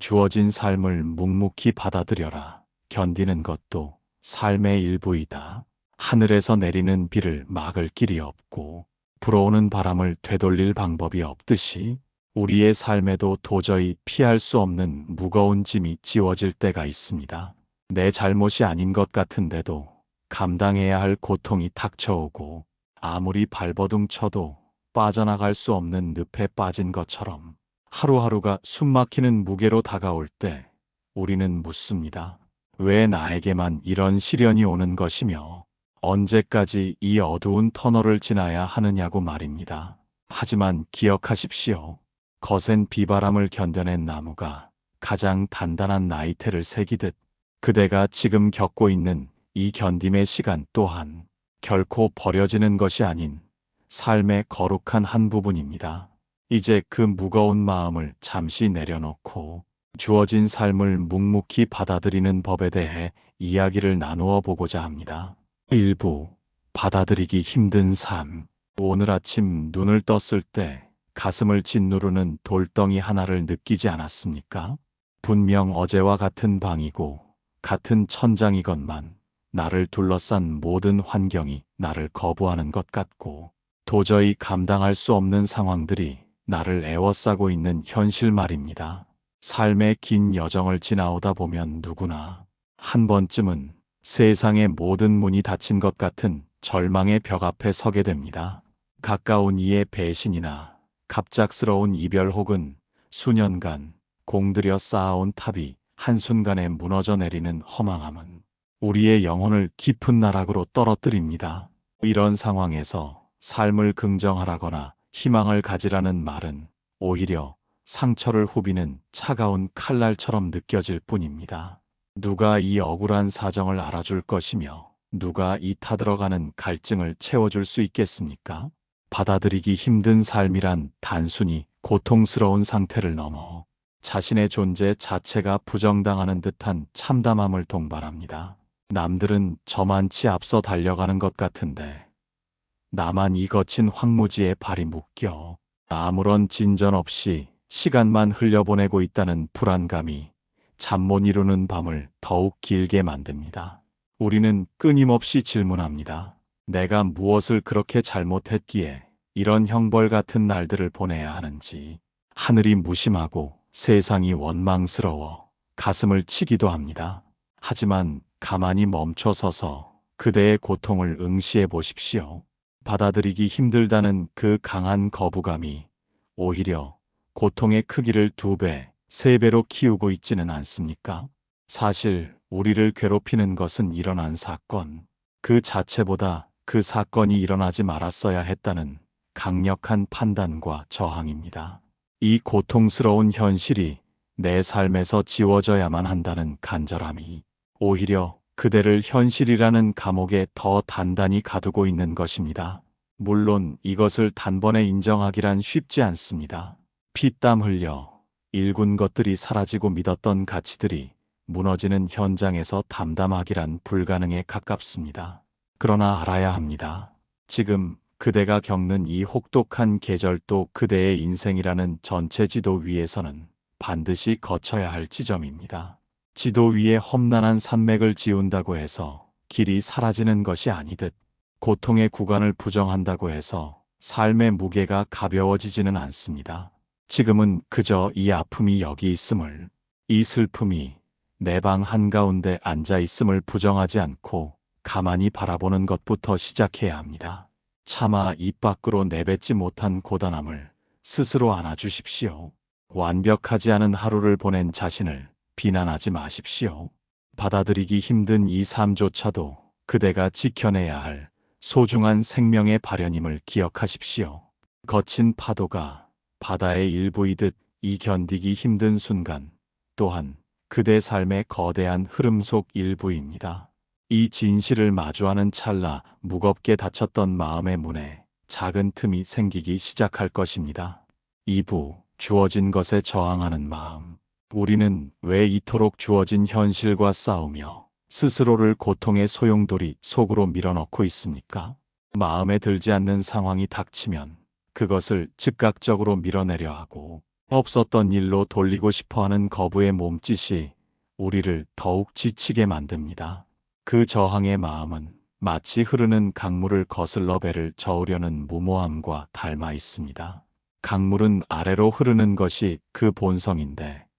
주어진 삶을 묵묵히 받아들여라. 견디는 것도 삶의 일부이다. 하늘에서 내리는 비를 막을 길이 없고 불어오는 바람을 되돌릴 방법이 없듯이 우리의 삶에도 도저히 피할 수 없는 무거운 짐이 지워질 때가 있습니다. 내 잘못이 아닌 것 같은데도 감당해야 할 고통이 닥쳐오고 아무리 발버둥 쳐도 빠져나갈 수 없는 늪에 빠진 것처럼 하루하루가 숨막히는 무게로 다가올 때 우리는 묻습니다. 왜 나에게만 이런 시련이 오는 것이며 언제까지 이 어두운 터널을 지나야 하느냐고 말입니다. 하지만 기억하십시오. 거센 비바람을 견뎌낸 나무가 가장 단단한 나이테를 새기듯 그대가 지금 겪고 있는 이 견딤의 시간 또한 결코 버려지는 것이 아닌 삶의 거룩한 한 부분입니다. 이제 그 무거운 마음을 잠시 내려놓고 주어진 삶을 묵묵히 받아들이는 법에 대해 이야기를 나누어 보고자 합니다. 일부 받아들이기 힘든 삶. 오늘 아침 눈을 떴을 때 가슴을 짓누르는 돌덩이 하나를 느끼지 않았습니까? 분명 어제와 같은 방이고 같은 천장이건만 나를 둘러싼 모든 환경이 나를 거부하는 것 같고 도저히 감당할 수 없는 상황들이 나를 애워싸고 있는 현실 말입니다. 삶의 긴 여정을 지나오다 보면 누구나 한 번쯤은 세상의 모든 문이 닫힌 것 같은 절망의 벽 앞에 서게 됩니다. 가까운 이의 배신이나 갑작스러운 이별 혹은 수년간 공들여 쌓아온 탑이 한순간에 무너져 내리는 허망함은 우리의 영혼을 깊은 나락으로 떨어뜨립니다. 이런 상황에서 삶을 긍정하라거나 희망을 가지라는 말은 오히려 상처를 후비는 차가운 칼날처럼 느껴질 뿐입니다. 누가 이 억울한 사정을 알아줄 것이며 누가 이 타들어가는 갈증을 채워줄 수 있겠습니까? 받아들이기 힘든 삶이란 단순히 고통스러운 상태를 넘어 자신의 존재 자체가 부정당하는 듯한 참담함을 동반합니다. 남들은 저만치 앞서 달려가는 것 같은데 나만 이 거친 황무지에 발이 묶여 아무런 진전 없이 시간만 흘려보내고 있다는 불안감이 잠 못 이루는 밤을 더욱 길게 만듭니다. 우리는 끊임없이 질문합니다. 내가 무엇을 그렇게 잘못했기에 이런 형벌 같은 날들을 보내야 하는지 하늘이 무심하고 세상이 원망스러워 가슴을 치기도 합니다. 하지만 가만히 멈춰 서서 그대의 고통을 응시해 보십시오. 받아들이기 힘들다는 그 강한 거부감이 오히려 고통의 크기를 두 배, 세 배로 키우고 있지는 않습니까? 사실 우리를 괴롭히는 것은 일어난 사건, 그 자체보다 그 사건이 일어나지 말았어야 했다는 강력한 판단과 저항입니다. 이 고통스러운 현실이 내 삶에서 지워져야만 한다는 간절함이 오히려 그대를 현실이라는 감옥에 더 단단히 가두고 있는 것입니다. 물론 이것을 단번에 인정하기란 쉽지 않습니다. 피땀 흘려 일군 것들이 사라지고 믿었던 가치들이 무너지는 현장에서 담담하기란 불가능에 가깝습니다. 그러나 알아야 합니다. 지금 그대가 겪는 이 혹독한 계절도 그대의 인생이라는 전체 지도 위에서는 반드시 거쳐야 할 지점입니다. 지도 위에 험난한 산맥을 지운다고 해서 길이 사라지는 것이 아니듯 고통의 구간을 부정한다고 해서 삶의 무게가 가벼워지지는 않습니다. 지금은 그저 이 아픔이 여기 있음을, 이 슬픔이 내 방 한가운데 앉아 있음을 부정하지 않고 가만히 바라보는 것부터 시작해야 합니다. 차마 입 밖으로 내뱉지 못한 고단함을 스스로 안아주십시오. 완벽하지 않은 하루를 보낸 자신을 비난하지 마십시오. 받아들이기 힘든 이 삶조차도 그대가 지켜내야 할 소중한 생명의 발현임을 기억하십시오. 거친 파도가 바다의 일부이듯 이 견디기 힘든 순간 또한 그대 삶의 거대한 흐름 속 일부입니다. 이 진실을 마주하는 찰나 무겁게 닫혔던 마음의 문에 작은 틈이 생기기 시작할 것입니다. 2부 주어진 것에 저항하는 마음. 우리는 왜 이토록 주어진 현실과 싸우며 스스로를 고통의 소용돌이 속으로 밀어넣고 있습니까? 마음에 들지 않는 상황이 닥치면 그것을 즉각적으로 밀어내려 하고 없었던 일로 돌리고 싶어 하는 거부의 몸짓이 우리를 더욱 지치게 만듭니다. 그 저항의 마음은 마치 흐르는 강물을 거슬러 배를 저으려는 무모함과 닮아 있습니다. 강물은 아래로 흐르는 것이 그 본성인데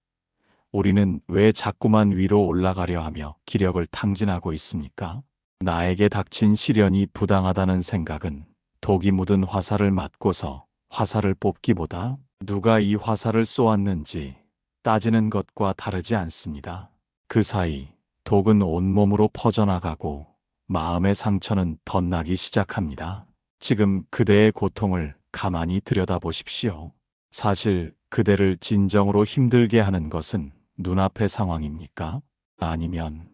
우리는 왜 자꾸만 위로 올라가려 하며 기력을 탕진하고 있습니까? 나에게 닥친 시련이 부당하다는 생각은 독이 묻은 화살을 맞고서 화살을 뽑기보다 누가 이 화살을 쏘았는지 따지는 것과 다르지 않습니다. 그 사이 독은 온몸으로 퍼져나가고 마음의 상처는 덧나기 시작합니다. 지금 그대의 고통을 가만히 들여다보십시오. 사실 그대를 진정으로 힘들게 하는 것은 눈앞의 상황입니까? 아니면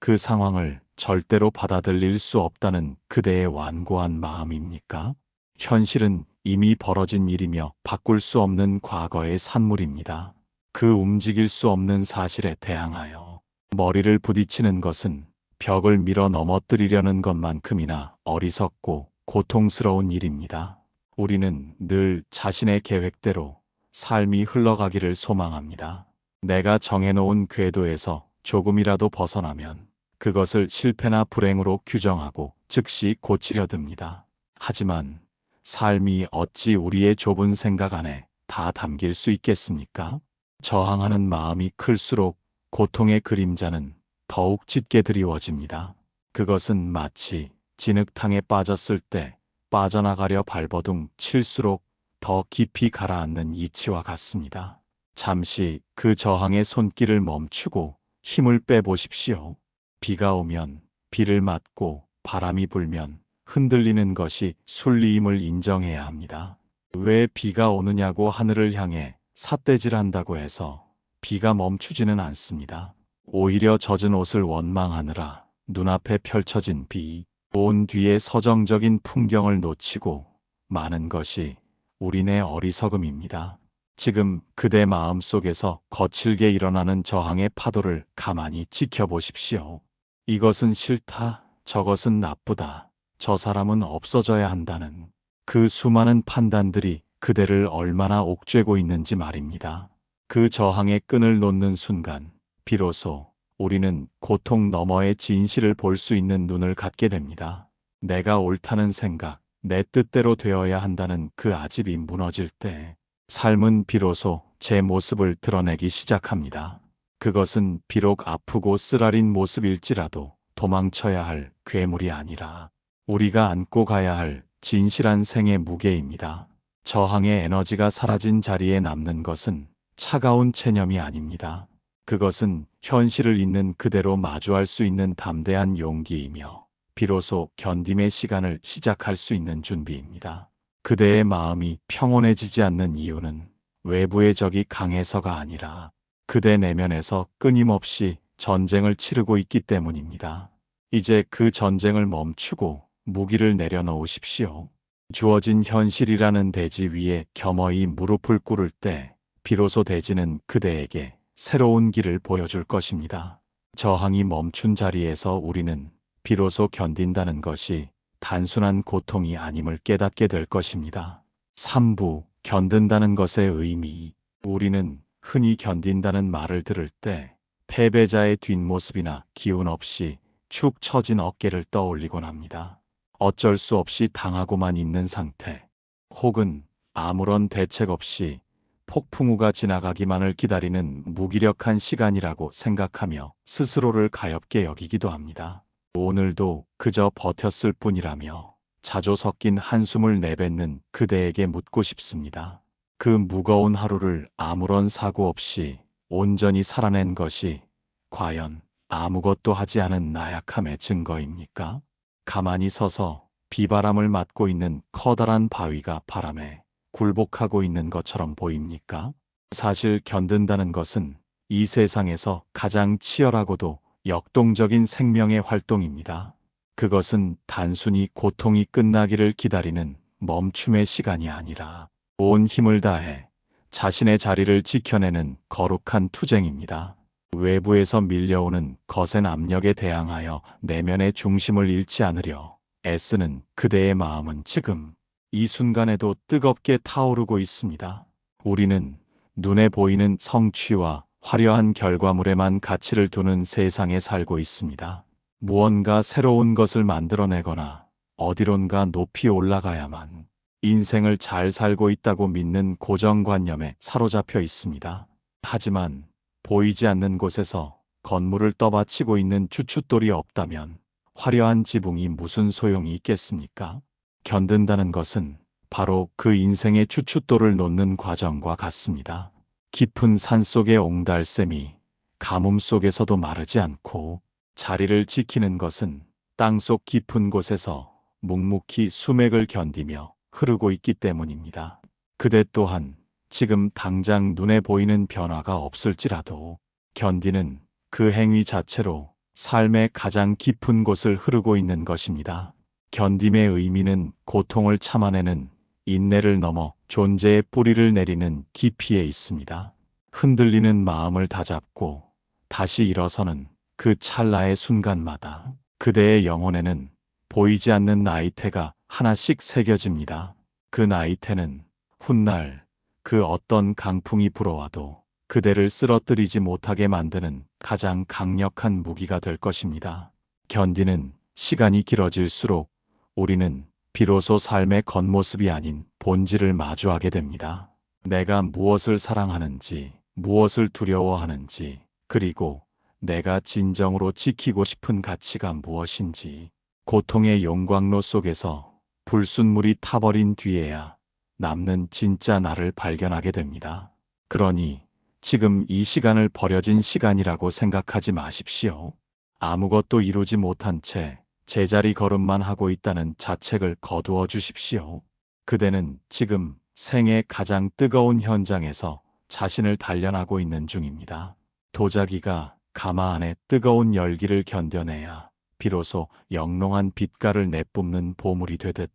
그 상황을 절대로 받아들일 수 없다는 그대의 완고한 마음입니까? 현실은 이미 벌어진 일이며 바꿀 수 없는 과거의 산물입니다. 그 움직일 수 없는 사실에 대항하여 머리를 부딪히는 것은 벽을 밀어 넘어뜨리려는 것만큼이나 어리석고 고통스러운 일입니다. 우리는 늘 자신의 계획대로 삶이 흘러가기를 소망합니다. 내가 정해놓은 궤도에서 조금이라도 벗어나면 그것을 실패나 불행으로 규정하고 즉시 고치려 듭니다. 하지만 삶이 어찌 우리의 좁은 생각 안에 다 담길 수 있겠습니까? 저항하는 마음이 클수록 고통의 그림자는 더욱 짙게 드리워집니다. 그것은 마치 진흙탕에 빠졌을 때 빠져나가려 발버둥 칠수록 더 깊이 가라앉는 이치와 같습니다. 잠시 그 저항의 손길을 멈추고 힘을 빼보십시오. 비가 오면 비를 맞고 바람이 불면 흔들리는 것이 순리임을 인정해야 합니다. 왜 비가 오느냐고 하늘을 향해 삿대질한다고 해서 비가 멈추지는 않습니다. 오히려 젖은 옷을 원망하느라 눈앞에 펼쳐진 비, 온 뒤에 서정적인 풍경을 놓치고 많은 것이 우리네 어리석음입니다. 지금 그대 마음 속에서 거칠게 일어나는 저항의 파도를 가만히 지켜보십시오. 이것은 싫다, 저것은 나쁘다, 저 사람은 없어져야 한다는 그 수많은 판단들이 그대를 얼마나 옥죄고 있는지 말입니다. 그 저항의 끈을 놓는 순간, 비로소 우리는 고통 너머의 진실을 볼 수 있는 눈을 갖게 됩니다. 내가 옳다는 생각, 내 뜻대로 되어야 한다는 그 아집이 무너질 때, 삶은 비로소 제 모습을 드러내기 시작합니다. 그것은 비록 아프고 쓰라린 모습일지라도 도망쳐야 할 괴물이 아니라 우리가 안고 가야 할 진실한 생의 무게입니다. 저항의 에너지가 사라진 자리에 남는 것은 차가운 체념이 아닙니다. 그것은 현실을 있는 그대로 마주할 수 있는 담대한 용기이며 비로소 견딤의 시간을 시작할 수 있는 준비입니다. 그대의 마음이 평온해지지 않는 이유는 외부의 적이 강해서가 아니라 그대 내면에서 끊임없이 전쟁을 치르고 있기 때문입니다. 이제 그 전쟁을 멈추고 무기를 내려놓으십시오. 주어진 현실이라는 대지 위에 겸허히 무릎을 꿇을 때 비로소 대지는 그대에게 새로운 길을 보여줄 것입니다. 저항이 멈춘 자리에서 우리는 비로소 견딘다는 것이 단순한 고통이 아님을 깨닫게 될 것입니다. 3부 견든다는 것의 의미 우리는 흔히 견딘다는 말을 들을 때 패배자의 뒷모습이나 기운 없이 축 처진 어깨를 떠올리곤 합니다. 어쩔 수 없이 당하고만 있는 상태 혹은 아무런 대책 없이 폭풍우가 지나가기만을 기다리는 무기력한 시간이라고 생각하며 스스로를 가엽게 여기기도 합니다. 오늘도 그저 버텼을 뿐이라며 자조 섞인 한숨을 내뱉는 그대에게 묻고 싶습니다. 그 무거운 하루를 아무런 사고 없이 온전히 살아낸 것이 과연 아무것도 하지 않은 나약함의 증거입니까? 가만히 서서 비바람을 맞고 있는 커다란 바위가 바람에 굴복하고 있는 것처럼 보입니까? 사실 견든다는 것은 이 세상에서 가장 치열하고도 역동적인 생명의 활동입니다. 그것은 단순히 고통이 끝나기를 기다리는 멈춤의 시간이 아니라 온 힘을 다해 자신의 자리를 지켜내는 거룩한 투쟁입니다. 외부에서 밀려오는 거센 압력에 대항하여 내면의 중심을 잃지 않으려 애쓰는 그대의 마음은 지금 이 순간에도 뜨겁게 타오르고 있습니다. 우리는 눈에 보이는 성취와 화려한 결과물에만 가치를 두는 세상에 살고 있습니다. 무언가 새로운 것을 만들어내거나 어디론가 높이 올라가야만 인생을 잘 살고 있다고 믿는 고정관념에 사로잡혀 있습니다. 하지만 보이지 않는 곳에서 건물을 떠받치고 있는 추춧돌이 없다면 화려한 지붕이 무슨 소용이 있겠습니까? 견든다는 것은 바로 그 인생의 추춧돌을 놓는 과정과 같습니다. 깊은 산 속의 옹달샘이 가뭄 속에서도 마르지 않고 자리를 지키는 것은 땅속 깊은 곳에서 묵묵히 수맥을 견디며 흐르고 있기 때문입니다. 그대 또한 지금 당장 눈에 보이는 변화가 없을지라도 견디는 그 행위 자체로 삶의 가장 깊은 곳을 흐르고 있는 것입니다. 견딤의 의미는 고통을 참아내는 인내를 넘어 존재의 뿌리를 내리는 깊이에 있습니다. 흔들리는 마음을 다잡고 다시 일어서는 그 찰나의 순간마다 그대의 영혼에는 보이지 않는 나이테가 하나씩 새겨집니다. 그 나이테는 훗날 그 어떤 강풍이 불어와도 그대를 쓰러뜨리지 못하게 만드는 가장 강력한 무기가 될 것입니다. 견디는 시간이 길어질수록 우리는 비로소 삶의 겉모습이 아닌 본질을 마주하게 됩니다. 내가 무엇을 사랑하는지, 무엇을 두려워하는지, 그리고 내가 진정으로 지키고 싶은 가치가 무엇인지, 고통의 용광로 속에서 불순물이 타버린 뒤에야 남는 진짜 나를 발견하게 됩니다. 그러니 지금 이 시간을 버려진 시간이라고 생각하지 마십시오. 아무것도 이루지 못한 채 제자리 걸음만 하고 있다는 자책을 거두어 주십시오. 그대는 지금 생의 가장 뜨거운 현장에서 자신을 단련하고 있는 중입니다. 도자기가 가마 안에 뜨거운 열기를 견뎌내야 비로소 영롱한 빛깔을 내뿜는 보물이 되듯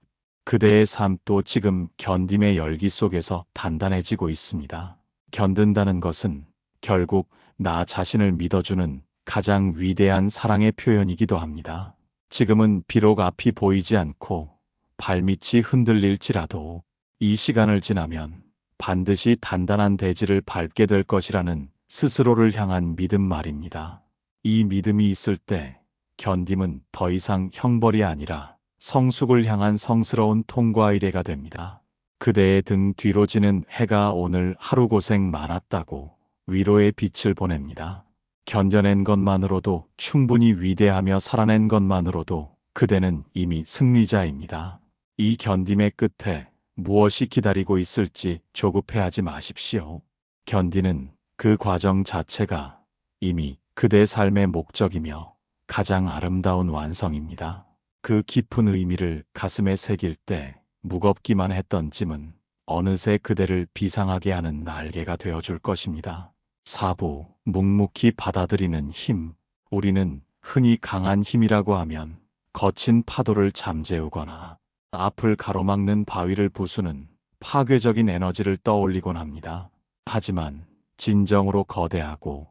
그대의 삶도 지금 견딤의 열기 속에서 단단해지고 있습니다. 견든다는 것은 결국 나 자신을 믿어주는 가장 위대한 사랑의 표현이기도 합니다. 지금은 비록 앞이 보이지 않고 발밑이 흔들릴지라도 이 시간을 지나면 반드시 단단한 대지를 밟게 될 것이라는 스스로를 향한 믿음 말입니다. 이 믿음이 있을 때 견딤은 더 이상 형벌이 아니라 성숙을 향한 성스러운 통과 의례가 됩니다. 그대의 등 뒤로 지는 해가 오늘 하루 고생 많았다고 위로의 빛을 보냅니다. 견뎌낸 것만으로도 충분히 위대하며 살아낸 것만으로도 그대는 이미 승리자입니다. 이 견딤의 끝에 무엇이 기다리고 있을지 조급해하지 마십시오. 견디는 그 과정 자체가 이미 그대 삶의 목적이며 가장 아름다운 완성입니다. 그 깊은 의미를 가슴에 새길 때 무겁기만 했던 짐은 어느새 그대를 비상하게 하는 날개가 되어줄 것입니다. 사부, 묵묵히 받아들이는 힘. 우리는 흔히 강한 힘이라고 하면 거친 파도를 잠재우거나 앞을 가로막는 바위를 부수는 파괴적인 에너지를 떠올리곤 합니다. 하지만 진정으로 거대하고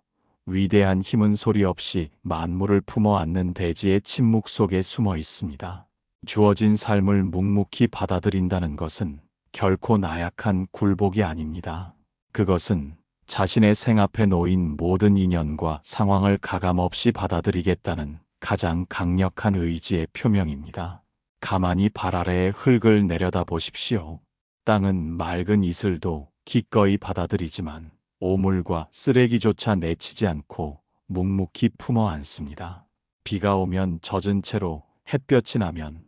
위대한 힘은 소리 없이 만물을 품어 안는 대지의 침묵 속에 숨어 있습니다. 주어진 삶을 묵묵히 받아들인다는 것은 결코 나약한 굴복이 아닙니다. 그것은 자신의 생 앞에 놓인 모든 인연과 상황을 가감없이 받아들이겠다는 가장 강력한 의지의 표명입니다. 가만히 발 아래의 흙을 내려다 보십시오. 땅은 맑은 이슬도 기꺼이 받아들이지만 오물과 쓰레기조차 내치지 않고 묵묵히 품어 안습니다. 비가 오면 젖은 채로 햇볕이 나면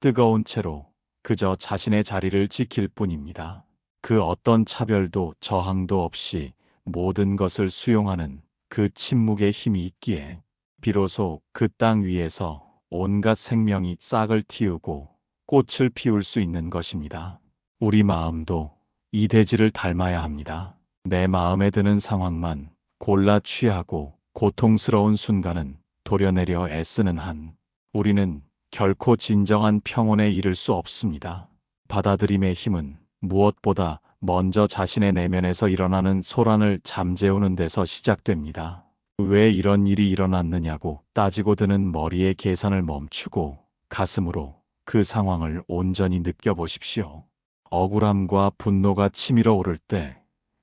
뜨거운 채로 그저 자신의 자리를 지킬 뿐입니다. 그 어떤 차별도 저항도 없이 모든 것을 수용하는 그 침묵의 힘이 있기에 비로소 그 땅 위에서 온갖 생명이 싹을 틔우고 꽃을 피울 수 있는 것입니다. 우리 마음도 이 대지를 닮아야 합니다. 내 마음에 드는 상황만 골라 취하고 고통스러운 순간은 도려내려 애쓰는 한 우리는 결코 진정한 평온에 이를 수 없습니다. 받아들임의 힘은 무엇보다 먼저 자신의 내면에서 일어나는 소란을 잠재우는 데서 시작됩니다. 왜 이런 일이 일어났느냐고 따지고 드는 머리의 계산을 멈추고 가슴으로 그 상황을 온전히 느껴보십시오. 억울함과 분노가 치밀어 오를 때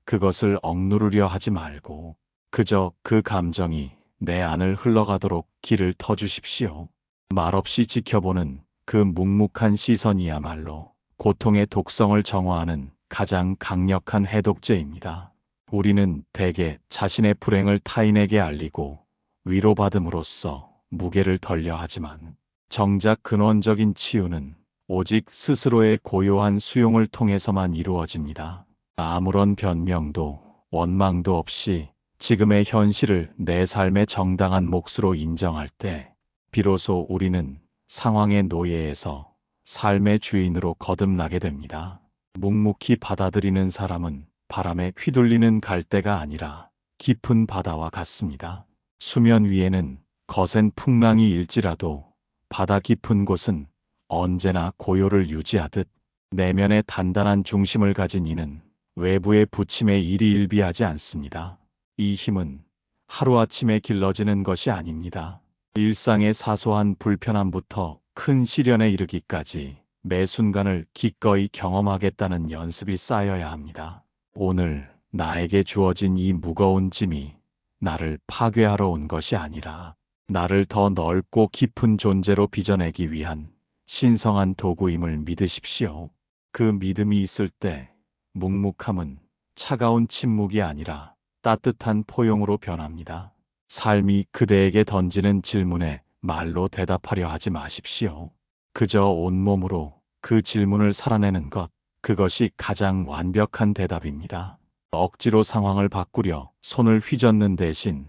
그것을 억누르려 하지 말고 그저 그 감정이 내 안을 흘러가도록 길을 터주십시오. 말없이 지켜보는 그 묵묵한 시선이야말로 고통의 독성을 정화하는 가장 강력한 해독제입니다. 우리는 대개 자신의 불행을 타인에게 알리고 위로받음으로써 무게를 덜려 하지만 정작 근원적인 치유는 오직 스스로의 고요한 수용을 통해서만 이루어집니다. 아무런 변명도 원망도 없이 지금의 현실을 내 삶의 정당한 몫으로 인정할 때 비로소 우리는 상황의 노예에서 삶의 주인으로 거듭나게 됩니다. 묵묵히 받아들이는 사람은 바람에 휘둘리는 갈대가 아니라 깊은 바다와 같습니다. 수면 위에는 거센 풍랑이 일지라도 바다 깊은 곳은 언제나 고요를 유지하듯 내면의 단단한 중심을 가진 이는 외부의 부침에 일이 일비하지 않습니다. 이 힘은 하루아침에 길러지는 것이 아닙니다. 일상의 사소한 불편함부터 큰 시련에 이르기까지 매 순간을 기꺼이 경험하겠다는 연습이 쌓여야 합니다. 오늘 나에게 주어진 이 무거운 짐이 나를 파괴하러 온 것이 아니라 나를 더 넓고 깊은 존재로 빚어내기 위한 신성한 도구임을 믿으십시오. 그 믿음이 있을 때 묵묵함은 차가운 침묵이 아니라 따뜻한 포용으로 변합니다. 삶이 그대에게 던지는 질문에 말로 대답하려 하지 마십시오. 그저 온몸으로 그 질문을 살아내는 것, 그것이 가장 완벽한 대답입니다. 억지로 상황을 바꾸려 손을 휘젓는 대신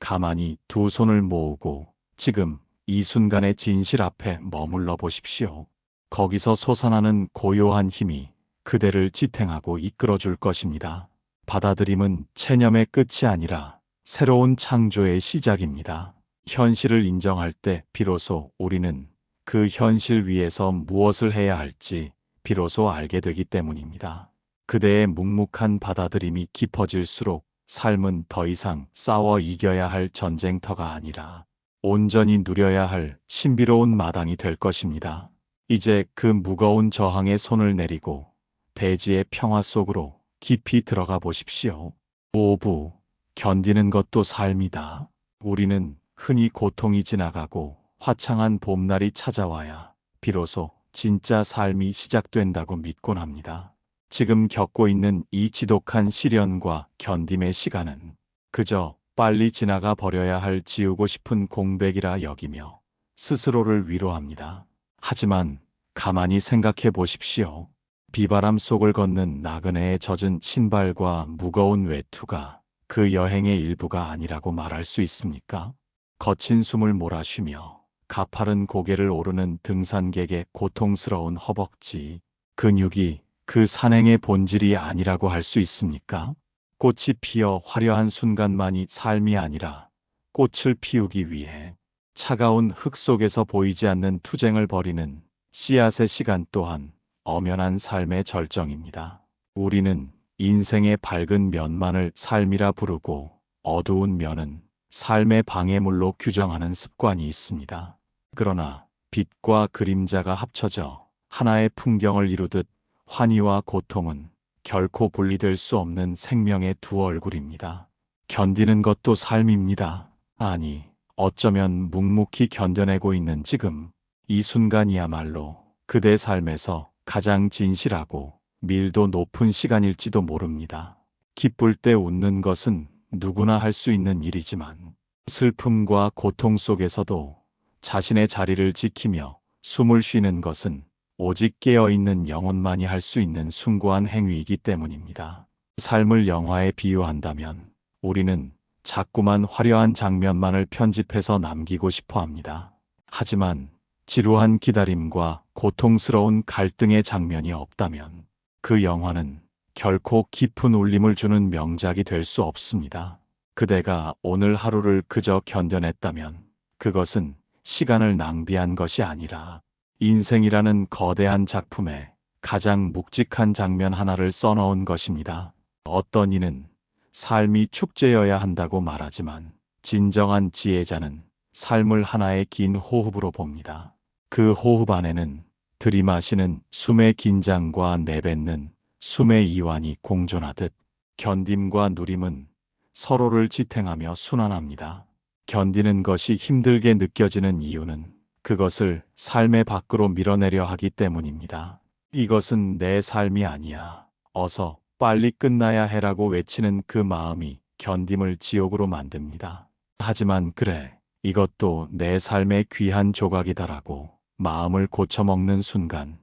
가만히 두 손을 모으고 지금 이 순간의 진실 앞에 머물러 보십시오. 거기서 솟아나는 고요한 힘이 그대를 지탱하고 이끌어 줄 것입니다. 받아들임은 체념의 끝이 아니라 새로운 창조의 시작입니다. 현실을 인정할 때 비로소 우리는 그 현실 위에서 무엇을 해야 할지 비로소 알게 되기 때문입니다. 그대의 묵묵한 받아들임이 깊어질수록 삶은 더 이상 싸워 이겨야 할 전쟁터가 아니라 온전히 누려야 할 신비로운 마당이 될 것입니다. 이제 그 무거운 저항에 손을 내리고 대지의 평화 속으로 깊이 들어가 보십시오. 오부, 견디는 것도 삶이다. 우리는 흔히 고통이 지나가고 화창한 봄날이 찾아와야 비로소 진짜 삶이 시작된다고 믿곤 합니다. 지금 겪고 있는 이 지독한 시련과 견딤의 시간은 그저 빨리 지나가 버려야 할 지우고 싶은 공백이라 여기며 스스로를 위로합니다. 하지만 가만히 생각해 보십시오. 비바람 속을 걷는 나그네의 젖은 신발과 무거운 외투가 그 여행의 일부가 아니라고 말할 수 있습니까? 거친 숨을 몰아쉬며 가파른 고개를 오르는 등산객의 고통스러운 허벅지, 근육이 그 산행의 본질이 아니라고 할 수 있습니까? 꽃이 피어 화려한 순간만이 삶이 아니라 꽃을 피우기 위해 차가운 흙 속에서 보이지 않는 투쟁을 벌이는 씨앗의 시간 또한 엄연한 삶의 절정입니다. 우리는 인생의 밝은 면만을 삶이라 부르고 어두운 면은 삶의 방해물로 규정하는 습관이 있습니다. 그러나 빛과 그림자가 합쳐져 하나의 풍경을 이루듯 환희와 고통은 결코 분리될 수 없는 생명의 두 얼굴입니다. 견디는 것도 삶입니다. 아니, 어쩌면 묵묵히 견뎌내고 있는 지금, 이 순간이야말로 그대 삶에서 가장 진실하고 밀도 높은 시간일지도 모릅니다. 기쁠 때 웃는 것은 누구나 할 수 있는 일이지만 슬픔과 고통 속에서도 자신의 자리를 지키며 숨을 쉬는 것은 오직 깨어있는 영혼만이 할 수 있는 숭고한 행위이기 때문입니다. 삶을 영화에 비유한다면 우리는 자꾸만 화려한 장면만을 편집해서 남기고 싶어 합니다. 하지만 지루한 기다림과 고통스러운 갈등의 장면이 없다면 그 영화는 결코 깊은 울림을 주는 명작이 될 수 없습니다. 그대가 오늘 하루를 그저 견뎌냈다면 그것은 시간을 낭비한 것이 아니라 인생이라는 거대한 작품에 가장 묵직한 장면 하나를 써넣은 것입니다. 어떤 이는 삶이 축제여야 한다고 말하지만 진정한 지혜자는 삶을 하나의 긴 호흡으로 봅니다. 그 호흡 안에는 들이마시는 숨의 긴장과 내뱉는 숨의 이완이 공존하듯 견딤과 누림은 서로를 지탱하며 순환합니다. 견디는 것이 힘들게 느껴지는 이유는 그것을 삶의 밖으로 밀어내려 하기 때문입니다. 이것은 내 삶이 아니야. 어서 빨리 끝나야 해라고 외치는 그 마음이 견딤을 지옥으로 만듭니다. 하지만 그래, 이것도 내 삶의 귀한 조각이다라고 마음을 고쳐먹는 순간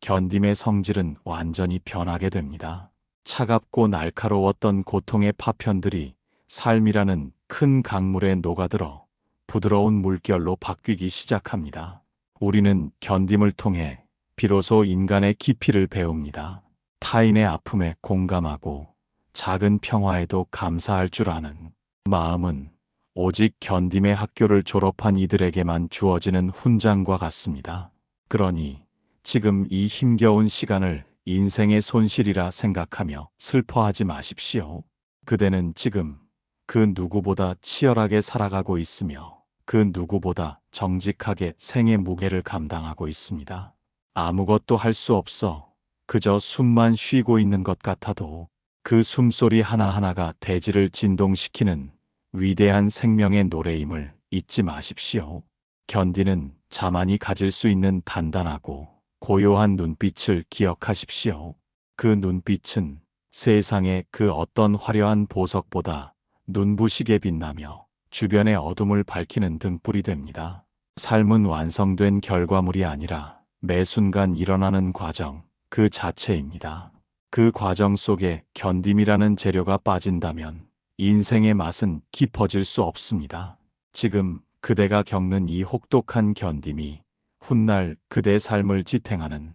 견딤의 성질은 완전히 변하게 됩니다. 차갑고 날카로웠던 고통의 파편들이 삶이라는 큰 강물에 녹아들어 부드러운 물결로 바뀌기 시작합니다. 우리는 견딤을 통해 비로소 인간의 깊이를 배웁니다. 타인의 아픔에 공감하고 작은 평화에도 감사할 줄 아는 마음은 오직 견딤의 학교를 졸업한 이들에게만 주어지는 훈장과 같습니다. 그러니 지금 이 힘겨운 시간을 인생의 손실이라 생각하며 슬퍼하지 마십시오. 그대는 지금 그 누구보다 치열하게 살아가고 있으며 그 누구보다 정직하게 생의 무게를 감당하고 있습니다. 아무것도 할 수 없어 그저 숨만 쉬고 있는 것 같아도 그 숨소리 하나하나가 대지를 진동시키는 위대한 생명의 노래임을 잊지 마십시오. 견디는 자만이 가질 수 있는 단단하고 고요한 눈빛을 기억하십시오. 그 눈빛은 세상의 그 어떤 화려한 보석보다 눈부시게 빛나며 주변의 어둠을 밝히는 등불이 됩니다. 삶은 완성된 결과물이 아니라 매 순간 일어나는 과정, 그 자체입니다. 그 과정 속에 견딤이라는 재료가 빠진다면 인생의 맛은 깊어질 수 없습니다. 지금 그대가 겪는 이 혹독한 견딤이 훗날 그대 삶을 지탱하는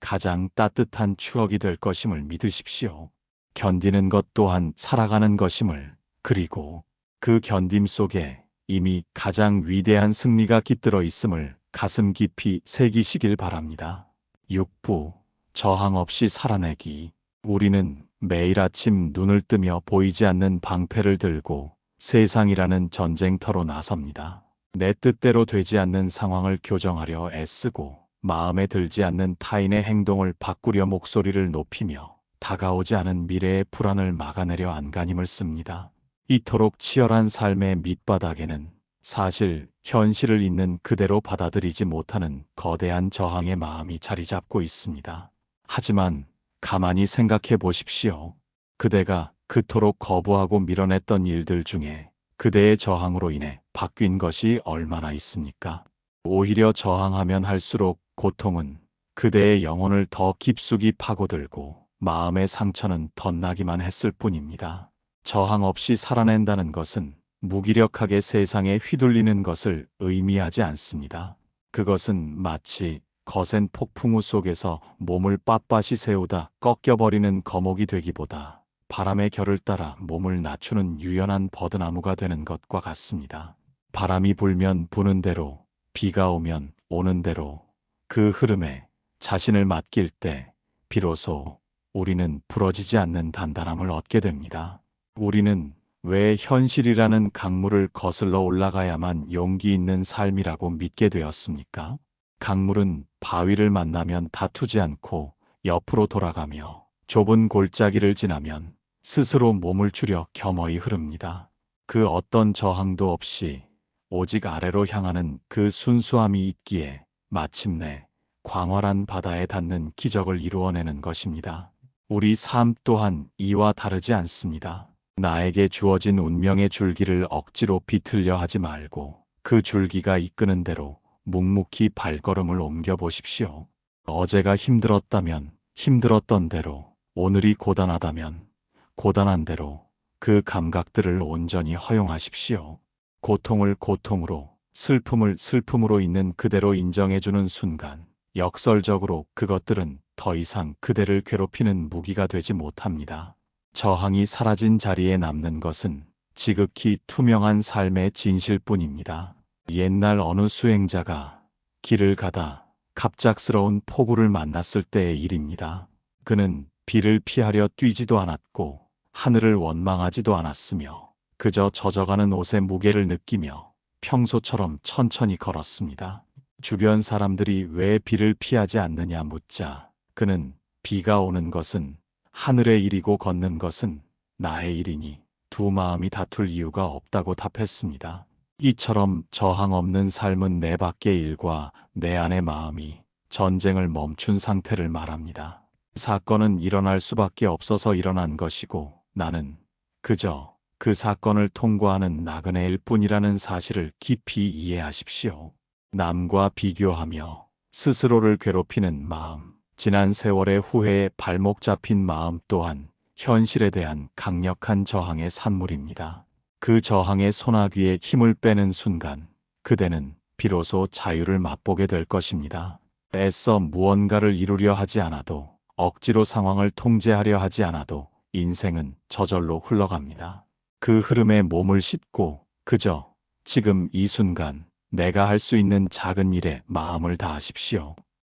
가장 따뜻한 추억이 될 것임을 믿으십시오. 견디는 것 또한 살아가는 것임을 그리고 그 견딤 속에 이미 가장 위대한 승리가 깃들어 있음을 가슴 깊이 새기시길 바랍니다. 6부 저항 없이 살아내기 우리는 매일 아침 눈을 뜨며 보이지 않는 방패를 들고 세상이라는 전쟁터로 나섭니다. 내 뜻대로 되지 않는 상황을 교정하려 애쓰고 마음에 들지 않는 타인의 행동을 바꾸려 목소리를 높이며 다가오지 않은 미래의 불안을 막아내려 안간힘을 씁니다. 이토록 치열한 삶의 밑바닥에는 사실 현실을 있는 그대로 받아들이지 못하는 거대한 저항의 마음이 자리 잡고 있습니다. 하지만 가만히 생각해 보십시오. 그대가 그토록 거부하고 밀어냈던 일들 중에 그대의 저항으로 인해 바뀐 것이 얼마나 있습니까? 오히려 저항하면 할수록 고통은 그대의 영혼을 더 깊숙이 파고들고 마음의 상처는 덧나기만 했을 뿐입니다. 저항 없이 살아낸다는 것은 무기력하게 세상에 휘둘리는 것을 의미하지 않습니다. 그것은 마치 거센 폭풍우 속에서 몸을 빳빳이 세우다 꺾여버리는 거목이 되기보다 바람의 결을 따라 몸을 낮추는 유연한 버드나무가 되는 것과 같습니다. 바람이 불면 부는 대로, 비가 오면 오는 대로 그 흐름에 자신을 맡길 때 비로소 우리는 부러지지 않는 단단함을 얻게 됩니다. 우리는 왜 현실이라는 강물을 거슬러 올라가야만 용기 있는 삶이라고 믿게 되었습니까? 강물은 바위를 만나면 다투지 않고 옆으로 돌아가며 좁은 골짜기를 지나면 스스로 몸을 줄여 겸허히 흐릅니다. 그 어떤 저항도 없이 오직 아래로 향하는 그 순수함이 있기에 마침내 광활한 바다에 닿는 기적을 이루어내는 것입니다. 우리 삶 또한 이와 다르지 않습니다. 나에게 주어진 운명의 줄기를 억지로 비틀려 하지 말고 그 줄기가 이끄는 대로 묵묵히 발걸음을 옮겨 보십시오. 어제가 힘들었다면 힘들었던 대로, 오늘이 고단하다면 고단한 대로 그 감각들을 온전히 허용하십시오. 고통을 고통으로, 슬픔을 슬픔으로 있는 그대로 인정해주는 순간, 역설적으로 그것들은 더 이상 그대를 괴롭히는 무기가 되지 못합니다. 저항이 사라진 자리에 남는 것은 지극히 투명한 삶의 진실뿐입니다. 옛날 어느 수행자가 길을 가다 갑작스러운 폭우를 만났을 때의 일입니다. 그는 비를 피하려 뛰지도 않았고 하늘을 원망하지도 않았으며 그저 젖어가는 옷의 무게를 느끼며 평소처럼 천천히 걸었습니다. 주변 사람들이 왜 비를 피하지 않느냐 묻자 그는 비가 오는 것은 하늘의 일이고 걷는 것은 나의 일이니 두 마음이 다툴 이유가 없다고 답했습니다. 이처럼 저항 없는 삶은 내 밖의 일과 내 안의 마음이 전쟁을 멈춘 상태를 말합니다. 사건은 일어날 수밖에 없어서 일어난 것이고 나는 그저 그 사건을 통과하는 나그네일 뿐이라는 사실을 깊이 이해하십시오. 남과 비교하며 스스로를 괴롭히는 마음, 지난 세월의 후회에 발목 잡힌 마음 또한 현실에 대한 강력한 저항의 산물입니다. 그 저항의 소나귀에 힘을 빼는 순간 그대는 비로소 자유를 맛보게 될 것입니다. 애써 무언가를 이루려 하지 않아도 억지로 상황을 통제하려 하지 않아도 인생은 저절로 흘러갑니다. 그 흐름에 몸을 싣고 그저 지금 이 순간 내가 할 수 있는 작은 일에 마음을 다하십시오.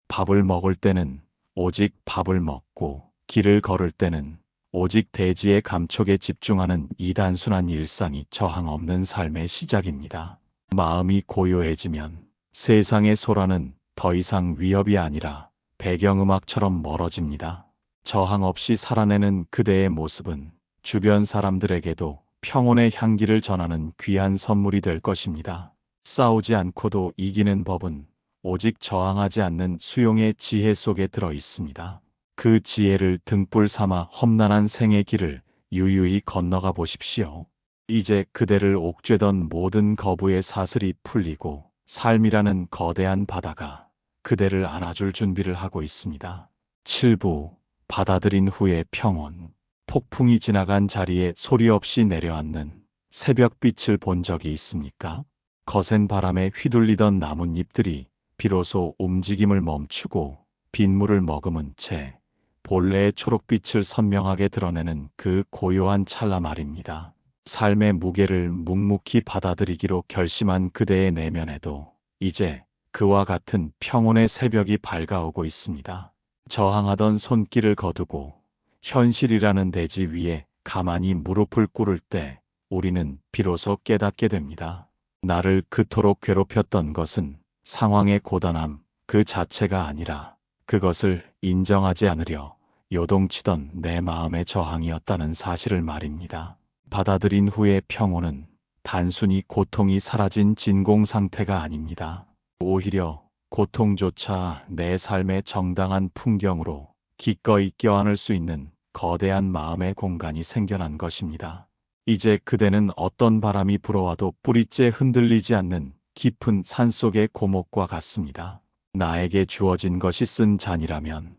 밥을 먹을 때는 오직 밥을 먹고 길을 걸을 때는 오직 대지의 감촉에 집중하는 이 단순한 일상이 저항 없는 삶의 시작입니다. 마음이 고요해지면 세상의 소라는 더 이상 위협이 아니라 배경음악처럼 멀어집니다. 저항 없이 살아내는 그대의 모습은 주변 사람들에게도 평온의 향기를 전하는 귀한 선물이 될 것입니다. 싸우지 않고도 이기는 법은 오직 저항하지 않는 수용의 지혜 속에 들어 있습니다. 그 지혜를 등불 삼아 험난한 생의 길을 유유히 건너가 보십시오. 이제 그대를 옥죄던 모든 거부의 사슬이 풀리고 삶이라는 거대한 바다가 그대를 안아줄 준비를 하고 있습니다. 7부 받아들인 후의 평온 폭풍이 지나간 자리에 소리 없이 내려앉는 새벽빛을 본 적이 있습니까? 거센 바람에 휘둘리던 나뭇잎들이 비로소 움직임을 멈추고 빗물을 머금은 채 본래의 초록빛을 선명하게 드러내는 그 고요한 찰나 말입니다. 삶의 무게를 묵묵히 받아들이기로 결심한 그대의 내면에도 이제 그와 같은 평온의 새벽이 밝아오고 있습니다. 저항하던 손길을 거두고 현실이라는 대지 위에 가만히 무릎을 꿇을 때 우리는 비로소 깨닫게 됩니다. 나를 그토록 괴롭혔던 것은 상황의 고단함 그 자체가 아니라 그것을 인정하지 않으려 요동치던 내 마음의 저항이었다는 사실을 말입니다. 받아들인 후의 평온은 단순히 고통이 사라진 진공 상태가 아닙니다. 오히려 고통조차 내 삶의 정당한 풍경으로 기꺼이 껴안을 수 있는 거대한 마음의 공간이 생겨난 것입니다. 이제 그대는 어떤 바람이 불어와도 뿌리째 흔들리지 않는 깊은 산속의 고목과 같습니다. 나에게 주어진 것이 쓴 잔이라면,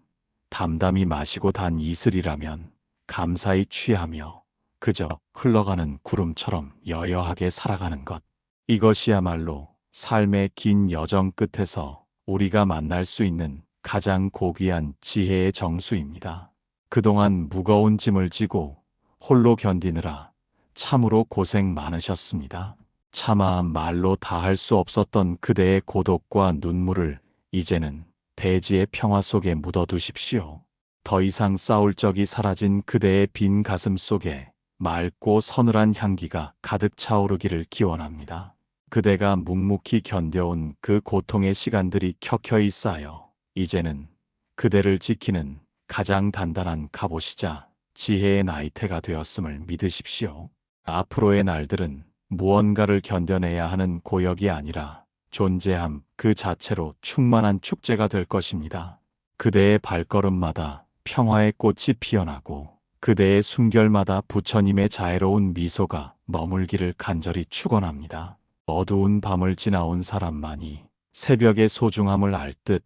담담히 마시고 단 이슬이라면, 감사히 취하며, 그저 흘러가는 구름처럼 여여하게 살아가는 것. 이것이야말로 삶의 긴 여정 끝에서 우리가 만날 수 있는 가장 고귀한 지혜의 정수입니다. 그동안 무거운 짐을 지고 홀로 견디느라 참으로 고생 많으셨습니다. 차마 말로 다 할 수 없었던 그대의 고독과 눈물을 이제는 대지의 평화 속에 묻어두십시오. 더 이상 싸울 적이 사라진 그대의 빈 가슴 속에 맑고 서늘한 향기가 가득 차오르기를 기원합니다. 그대가 묵묵히 견뎌온 그 고통의 시간들이 켜켜이 쌓여 이제는 그대를 지키는 가장 단단한 갑옷이자 지혜의 나이테가 되었음을 믿으십시오. 앞으로의 날들은 무언가를 견뎌내야 하는 고역이 아니라 존재함 그 자체로 충만한 축제가 될 것입니다. 그대의 발걸음마다 평화의 꽃이 피어나고 그대의 숨결마다 부처님의 자애로운 미소가 머물기를 간절히 축원합니다. 어두운 밤을 지나온 사람만이 새벽의 소중함을 알 듯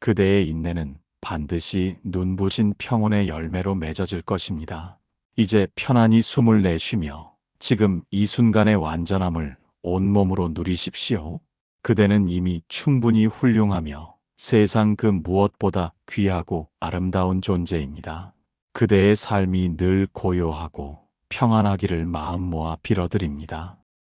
그대의 인내는 반드시 눈부신 평온의 열매로 맺어질 것입니다. 이제 편안히 숨을 내쉬며 지금 이 순간의 완전함을 온몸으로 누리십시오. 그대는 이미 충분히 훌륭하며 세상 그 무엇보다 귀하고 아름다운 존재입니다. 그대의 삶이 늘 고요하고 평안하기를 마음 모아 빌어드립니다.